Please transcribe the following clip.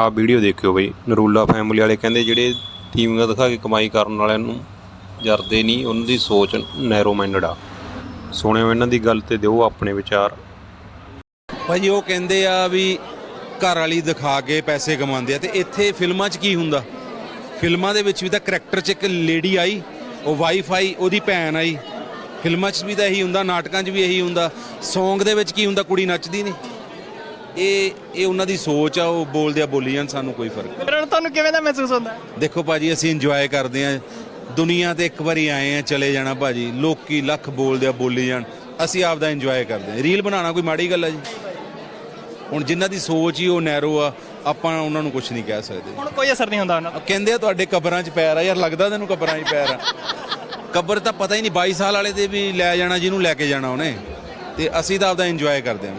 ਆਹ ਵੀਡੀਓ ਦੇਖਿਓ ਬਈ। ਨਰੂਲਾ ਫੈਮਿਲੀ ਵਾਲੇ ਕਹਿੰਦੇ ਜਿਹੜੇ ਟੀਵੀਆਂ ਦਿਖਾ ਕੇ ਕਮਾਈ ਕਰਨ ਵਾਲਿਆਂ ਨੂੰ ਜਰਦੇ ਨਹੀਂ, ਉਹਨਾਂ ਦੀ ਸੋਚ ਨੈਰੋ ਮਾਈਂਡਡ ਆ। ਸੁਣਿਓ ਇਹਨਾਂ ਦੀ ਗੱਲ ਤੇ ਦਿਓ ਆਪਣੇ ਵਿਚਾਰ। ਭਾਜੀ ਉਹ ਕਹਿੰਦੇ ਆ ਵੀ ਘਰ ਵਾਲੀ ਦਿਖਾ ਕੇ ਪੈਸੇ ਕਮਾਉਂਦੇ ਆ ਤੇ ਇੱਥੇ ਫਿਲਮਾਂ 'ਚ ਕੀ ਹੁੰਦਾ? ਫਿਲਮਾਂ ਦੇ ਵਿੱਚ ਵੀ ਤਾਂ ਕਰੈਕਟਰ 'ਚ ਇੱਕ ਲੇਡੀ ਆਈ, ਉਹ ਵਾਈਫ ਆਈ, ਉਹਦੀ ਭੈਣ ਆਈ। ਫਿਲਮਾਂ 'ਚ ਵੀ ਤਾਂ ਇਹੀ ਹੁੰਦਾ, ਨਾਟਕਾਂ 'ਚ ਵੀ ਇਹੀ ਹੁੰਦਾ। ਸੌਂਗ ਦੇ ਵਿੱਚ ਕੀ ਹੁੰਦਾ, ਕੁੜੀ ਨੱਚਦੀ ਨਹੀਂ। ਇਹ ਇਹ ਉਹਨਾਂ ਦੀ ਸੋਚ ਆ ਉਹ ਬੋਲਦੇ ਆ ਬੋਲੀ ਜਾਣ ਸਾਨੂੰ ਕੋਈ ਫ਼ਰਕ ਨਹੀਂ। ਹੁਣ ਤੁਹਾਨੂੰ ਕਿਵੇਂ ਦਾ ਮਹਿਸੂਸ ਹੁੰਦਾ? ਦੇਖੋ ਭਾਜੀ ਅਸੀਂ ਇੰਜੋਏ ਕਰਦੇ ਆ। ਦੁਨੀਆ ਤੇ ਇੱਕ ਵਾਰੀ ਆਏ ਆ ਚਲੇ ਜਾਣਾ ਭਾਜੀ। ਲੋਕੀ ਲੱਖ ਬੋਲਦੇ ਆ ਬੋਲੀ ਜਾਣ। ਅਸੀਂ ਆਪ ਦਾ ਇੰਜੋਏ ਕਰਦੇ ਆ। ਰੀਲ ਬਣਾਉਣਾ ਕੋਈ ਮਾੜੀ ਗੱਲ ਆ ਜੀ? ਹੁਣ ਜਿਨ੍ਹਾਂ ਦੀ ਸੋਚ ਹੀ ਉਹ ਨੈਰੋ ਆ ਆਪਾਂ ਉਹਨਾਂ ਨੂੰ ਕੁਝ ਨਹੀਂ ਕਹਿ ਸਕਦੇ। ਹੁਣ ਕੋਈ ਅਸਰ ਨਹੀਂ ਹੁੰਦਾ ਉਹਨਾਂ ਦਾ ਕਹਿੰਦੇ ਆ ਤੁਹਾਡੇ ਕਬਰਾਂ 'ਚ ਪੈਰ ਆ। ਯਾਰ ਲੱਗਦਾ ਤੈਨੂੰ ਕਬਰਾਂ 'ਚ ਪੈਰ ਆ। ਕਬਰ ਤਾਂ ਪਤਾ ਹੀ ਨਹੀਂ 22 ਸਾਲ ਵਾਲੇ ਦੇ ਵੀ ਲੈ ਜਾਣਾ ਜਿਹਨੂੰ ਲੈ ਕੇ ਜਾਣਾ ਉਹਨੇ। ਤੇ ਅਸੀਂ ਤਾਂ ਆਪਦਾ ਇੰਜੋਏ ਕਰਦੇ ਹਾਂ